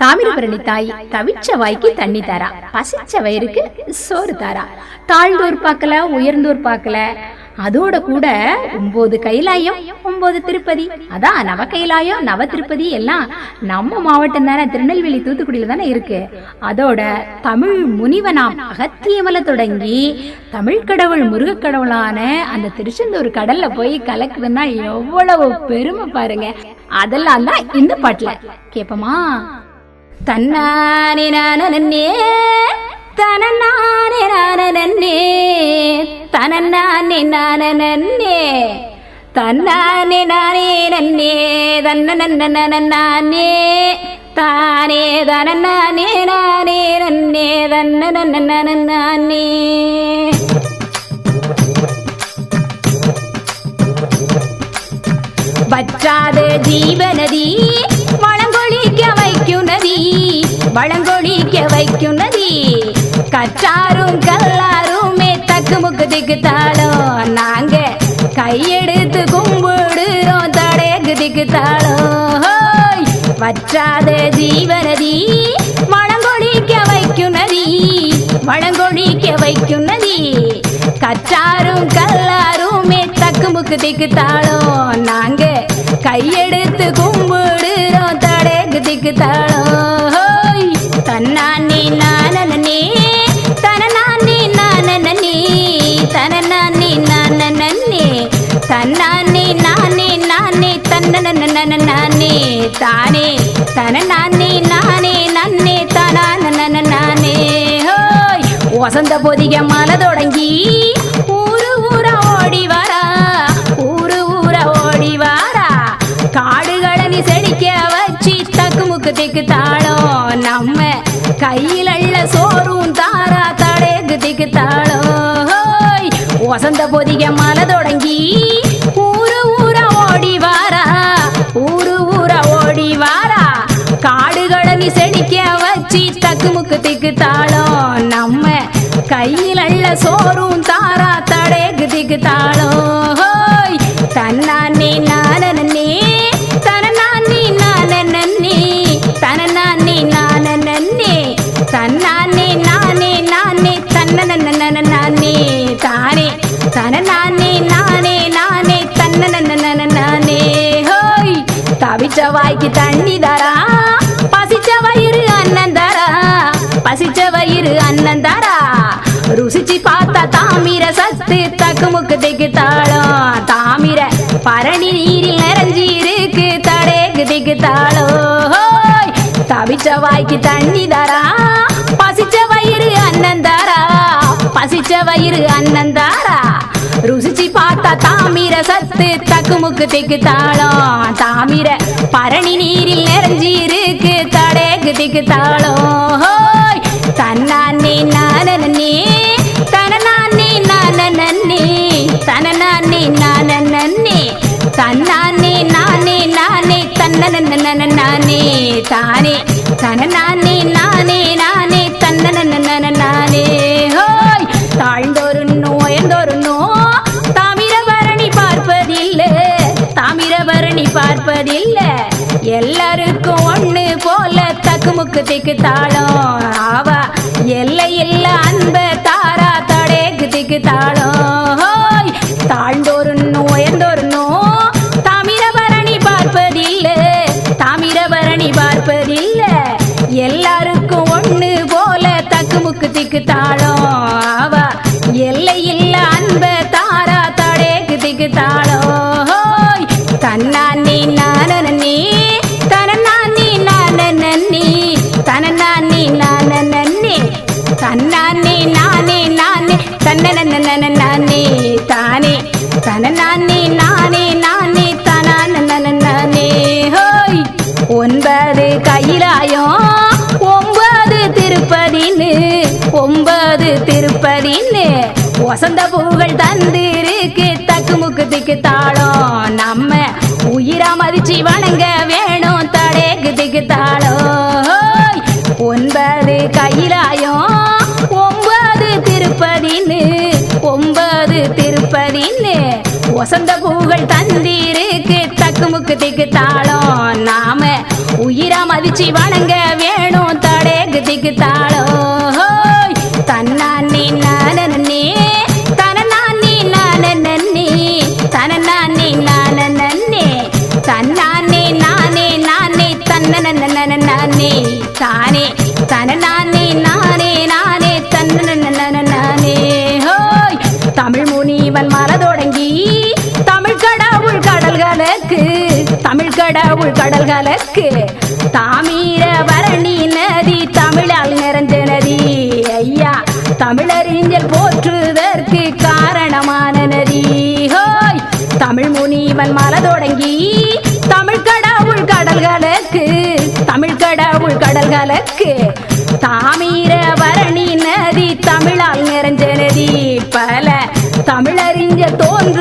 தாமிரபரணி தாய் தவிச்ச வாய்க்கு தண்ணி தாரா. பசிச்ச வயிறுக்கு சோறு தாரா. தாழ்ந்தோர் பார்க்கல உயர்ந்தோர் பார்க்கல. அதோட கூட ஒன்பது கைலாயம் ஒன்பது திருப்பதி. அதான் நவ கைலாயம் நவ திருப்பதி எல்லாம் நம்ம மாவட்டம் தானே திருநெல்வேலி தூத்துக்குடியில தானே இருக்கு. அதோட தமிழ் முனிவனாம் அகத்தியமலை தொடங்கி தமிழ் கடவுள் முருகக்கடவுளான அந்த திருச்செந்தூர் கடல்ல போய் கலக்குதுன்னா எவ்வளவு பெருமை பாருங்க. அதெல்லாம் தான் இந்த பாட்டுல. கேப்பமா? தன்னானே நானே தனநானே நானே தனநானே நானே தன்னானே நானே நன்னே தன்னே தானே தனநானே நானே நன்னே தன்னே நன்ன ஜீவநதி நதி வளங்கொழிக்க வைக்கும் நதி கற்றாரும் கல்லாருமே தக்கு முக்கு திக்கு தாளம் நாங்க கையெடுத்து கும்பிடுறோம் தடையக்கு திக்கு தாளம் வற்றாத ஜீவநதி வளங்கொழிக்க வைக்கும் நதி வைக்குநதி வைக்கும் நதி கச்சாரும் கல்லாருமே தக்கு முக்கு திக்கு தாளம் நாங்க கையெடுத்து கும்பிடுறோம் தடைக்கு திக்கு தாளம் ஹோய்! தன்னானே நானே தனநானே நானே தனநானே நானே தன்னானே நானே நானே தன்னே தானே தன நானே வசந்த பொதிக மலை தொடங்கி ஊரு ஊரா ஓடி வரா ஊரு ஊரா ஓடி வாரா. காடுகளை செழிக்க வச்சு தக்கு முக்கு திக்கு தாளம். நம்ம கையில் அள்ள சோறும் தாரா தடைக்கு திக்கு தாளம். வசந்த பொதிக மலை தொடங்கி ஊரு ஊரா ஓடி வாரா ஊரு ஊரா ஓடி வாரா. காடுகளை செழிக்க வச்சு தக்கு முக்கு கையில் அள்ள சோறும் தாரா தடைக்கு திக்கு தாளம் ஹோய்! தன்னானே நானே தனநானே நானே தனநானே நானே தன்னானே நானே நானே. தன்ன நானே தானே. தனநானே நானே நானே. தன்ன நானே. ஹோய் தவிச்ச வாய்க்கு தண்ணி தரா. பசிச்ச வயிறு அண்ணன் தரா. பசிச்ச வயிறு அண்ணன் தரா. ருசிச்சு பார்த்தா தாமிர சத்து தக்கு முக்கு திக்கு தாளம் தாமிர பரணி நீரில் நிறைஞ்சி இருக்கு தடேக்கு திக்கு தாளம் தவிச்ச வாய்க்கு தண்ணி தரா? பசிச்ச வயிறு அண்ணன் தாரா? பசிச்ச வயிறு அண்ணன் தாரா? ருசிச்சு பார்த்தா தாமிர சத்து தக்கு முக்கு திக்கு தாளம் தாமிர பரணி நீரில் நிறைஞ்சி இருக்கு தடேக்கு திக்கு தாளம் தன்னானே நானே நானே தானே தன நானே நானே நானே தன்ன நானே ஹோய் தாழ்ந்தோரு உயர்ந்தோரு தாமிரபரணி பார்ப்பதில்லை தாமிரபரணி பார்ப்பதில்லை எல்லாருக்கும் ஒண்ணு போல தக்கு முக்கு திக்கு தாளம் ஆவா எல்லை அன்ப தாரா தடேக்கு திக்கு தாளம் பார்ப்பதில்ல எல்லாருக்கும் ஒண்ணு போல தக்கு முக்கு திக்கு தாழம் ஆவா எல்லை இல்ல அன்ப தாரா தடேக்கு திக்கு தாளம். ஹோய்! தன்னானே நானே நீ நான நன்னி. தன்னா நீ நானே நானே தன்ன நானே தானே. தன நானே நானே. திருப்பதின்னு வசந்த பூகள் தந்திருக்கு தக்கு முக்கு திக்கு தாளம். நம்ம உயிரா மதிச்சு வணங்க வேணும் தடேக்கு திக்கு தாளம். ஒன்பது கையிலாயும் ஒன்பது திருப்பதின்னு ஒன்பது திருப்பதின்னு. வசந்த பூகள் தந்திருக்கு தக்கு முக்கு திக்கு தாளம். நாம உயிரா மதிச்சு வணங்க தானே தன நானே நானே நானே தன்ன நானே. ஹோய் தமிழ் முனிவன் மலதொடங்கி தமிழ் கடவுள் கடல்களுக்கு தமிழ் கடவுள் கடல்களுக்கு தாமீர வரணி நதி தமிழால் நிறைஞ்ச நதி. ஐயா தமிழறிஞர் போற்றுவதற்கு காரணமான நதி. ஹோய் தமிழ் முனிவன் மலதொடங்கி தமிழ் கடவுள் கடல்களுக்கு கலக்கு. தாமீர வரணி நதி தமிழால் நிறைஞ்ச நதி. பல தமிழறிஞர் தோன்று